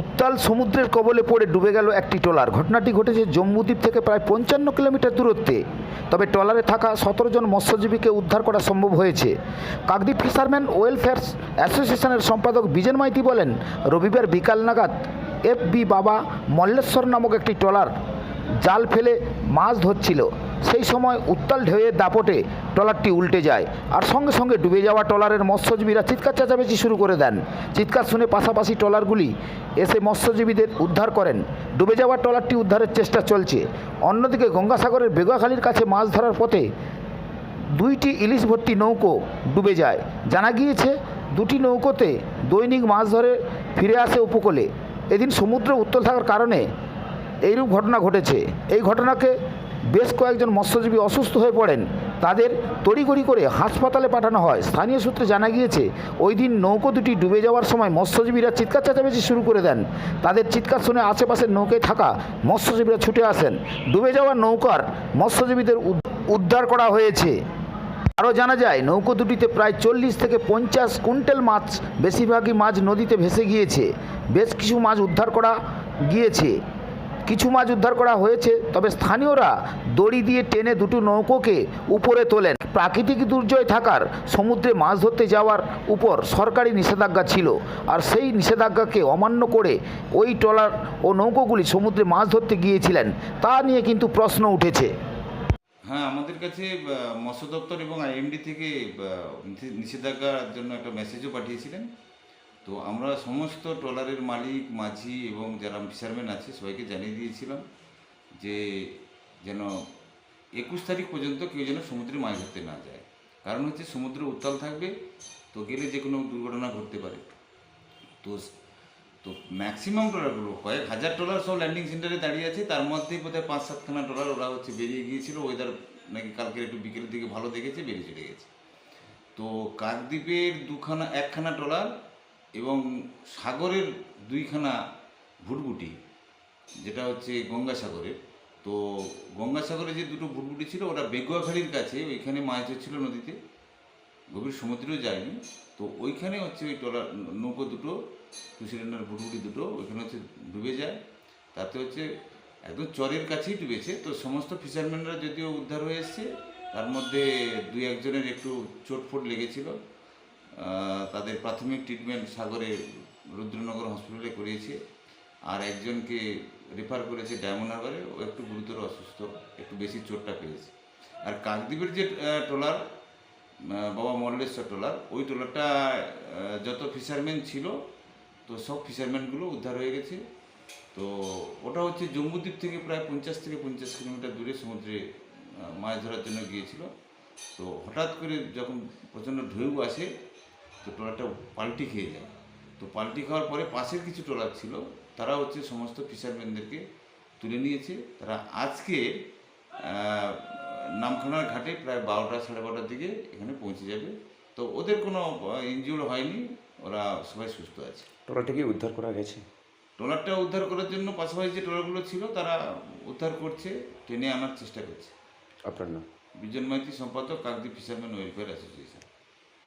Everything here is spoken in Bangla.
উত্তাল সমুদ্রের কবলে পড়ে ডুবে গেল একটি ট্রলার। ঘটনাটি ঘটেছে জম্মুদ্বীপ থেকে প্রায় পঞ্চান্ন কিলোমিটার দূরত্বে। তবে ট্রলারে থাকা সতেরো জন মৎস্যজীবীকে উদ্ধার করা সম্ভব হয়েছে। কাকদ্বীপ ফিশারম্যান ওয়েলফেয়ার অ্যাসোসিয়েশনের সম্পাদক বিজেন মাইতি বলেন, রবিবার বিকাল নাগাদ এফ বি বাবা মল্লেশ্বর নামক একটি ট্রলার জাল ফেলে মাছ ধরছিল। সেই সময় উত্তাল ঢেউয়ের দাপটে ট্রলারটি উল্টে যায়। আর সঙ্গে সঙ্গে ডুবে যাওয়া ট্রলারের মৎস্যজীবীরা চিৎকার চেঁচামেচি শুরু করে দেন। চিৎকার শুনে পাশাপাশি ট্রলারগুলি এসে মৎস্যজীবীদের উদ্ধার করেন। ডুবে যাওয়া ট্রলারটি উদ্ধারের চেষ্টা চলছে। অন্যদিকে গঙ্গাসাগরের বেগুয়াখালীর কাছে মাছ ধরার পথে দুইটি ইলিশ ভর্তি নৌকো ডুবে যায়। জানা গিয়েছে, দুটি নৌকোতে দৈনিক মাছ ধরে ফিরে আসে উপকূলে। এদিন সমুদ্র উত্তল থাকার কারণে এইরূপ ঘটনা ঘটেছে। এই ঘটনাকে বেশ কয়েকজন মৎস্যজীবী অসুস্থ হয়ে পড়েন। তাদের তড়িঘড়ি করে হাসপাতালে পাঠানো হয়। স্থানীয় সূত্রে জানা গিয়েছে, ওই দিন নৌকো দুটি ডুবে যাওয়ার সময় মৎস্যজীবীরা চিৎকার চেঁচামেচি শুরু করে দেন। তাদের চিৎকার শুনে আশেপাশের নৌকায় থাকা মৎস্যজীবীরা ছুটে আসেন। ডুবে যাওয়া নৌকার মৎস্যজীবীদের উদ- উদ্ধার করা হয়েছে। আরও জানা যায়, নৌকো দুটিতে প্রায় চল্লিশ থেকে পঞ্চাশ কুইন্টাল মাছ, বেশিরভাগই মাছ নদীতে ভেসে গিয়েছে। বেশ কিছু মাছ উদ্ধার করা গিয়েছে। কিছু মাছ উদ্ধার করা হয়েছে, তবে স্থানীয়রা দড়ি দিয়ে টেনে দুটো নৌকোকে উপরে তোলেন। প্রাকৃতিক দুর্যোগ থাকার সমুদ্রে মাছ ধরতে যাওয়ার উপর সরকারি নিষেধাজ্ঞা ছিল, আর সেই নিষেধাজ্ঞাকে অমান্য করে ওই ট্রলার ও নৌকোগুলি সমুদ্রে মাছ ধরতে গিয়েছিলেন। তা নিয়ে কিন্তু প্রশ্ন উঠেছে। হ্যাঁ আমাদের কাছে মৎস্য দপ্তর এবং আইএমডি থেকে নিষেধাজ্ঞার জন্য একটা মেসেজও পাঠিয়েছিলেন। তো আমরা সমস্ত ট্রলারের মালিক, মাঝি এবং যারা ফিশারম্যান আছে সবাইকে জানিয়ে দিয়েছিলাম যে যেন একুশ তারিখ পর্যন্ত কেউ যেন সমুদ্রে মাছ ধরতে না যায়। কারণ হচ্ছে সমুদ্র উত্তাল থাকবে, তো গেলে যে কোনো দুর্ঘটনা ঘটতে পারে। তো তো ম্যাক্সিমাম ট্রলারগুলো কয়েক হাজার ট্রলার সব ল্যান্ডিং সেন্টারে দাঁড়িয়ে আছে, তার মধ্যেই বোধহয় পাঁচ সাতখানা ট্রলার ওরা হচ্ছে বেরিয়ে গিয়েছিল। ওয়েদার নাকি কালকে একটু বিকেলের দিকে ভালো দেখেছে, বেরিয়ে চলে গেছে। তো কাকদ্বীপের দুখানা, একখানা ট্রলার এবং সাগরের দুইখানা ভুটভুটি যেটা হচ্ছে গঙ্গাসাগরের তো গঙ্গাসাগরে যে দুটো ভুটভুটি ছিল, ওটা বেগুয়াখালীর কাছে, ওইখানে মাছ ধরছিল নদীতে। গভীর সমুদ্রেও যায়নি। তো ওইখানে হচ্ছে ওই ট্রলার নৌকো দুটো, টু সিলিন্ডার ভুটভুটি দুটো, ওইখানে হচ্ছে ডুবে যায়। তাতে হচ্ছে একদম চরের কাছেই ডুবেছে। তো সমস্ত ফিশারম্যানরা যদিও উদ্ধার হয়ে এসছে, তার মধ্যে দুই একজনের একটু চোটফোট লেগেছিল। তাদের প্রাথমিক ট্রিটমেন্ট সাগরে রুদ্রনগর হসপিটালে করিয়েছে। আর একজনকে রেফার করেছে ডায়মন্ড হারবারে ও একটু গুরুতর অসুস্থ, একটু বেশি চোটটা পেয়েছে। আর কাকদ্বীপের যে ট্রলার বাবা মল্লেশ্বর ট্রলার, ওই ট্রলারটা যত ফিশারম্যান ছিল, তো সব ফিশারম্যানগুলো উদ্ধার হয়ে গেছে। তো ওটা হচ্ছে জম্মুদ্বীপ থেকে প্রায় পঞ্চাশ থেকে পঞ্চাশ কিলোমিটার দূরে সমুদ্রে মাছ ধরার জন্য গিয়েছিল। তো হঠাৎ করে যখন প্রচণ্ড ঢেউ আসে তো ট্রলারটা পাল্টি খেয়ে যায়। তো পাল্টি খাওয়ার পরে পাশের কিছু ট্রলার ছিল তারা হচ্ছে সমস্ত ফিশারম্যানদেরকে তুলে নিয়েছে। তারা আজকে নামখানার ঘাটে প্রায় বারোটা সাড়ে বারোটার দিকে এখানে পৌঁছে যাবে। তো ওদের কোনো ইনজিওর হয়নি ওরা সবাই সুস্থ আছে। ট্রলারটি কি উদ্ধার করা গেছে? ট্রলারটা উদ্ধার করার জন্য পাশাপাশি যে ট্রলারগুলো ছিল তারা উদ্ধার করছে টেনে আনার চেষ্টা করছে। আপনার নাম? বিজন মাইতি সম্পাদক কাকদ্বীপ ফিশারম্যান ওয়েলফেয়ার অ্যাসোসিয়েশন।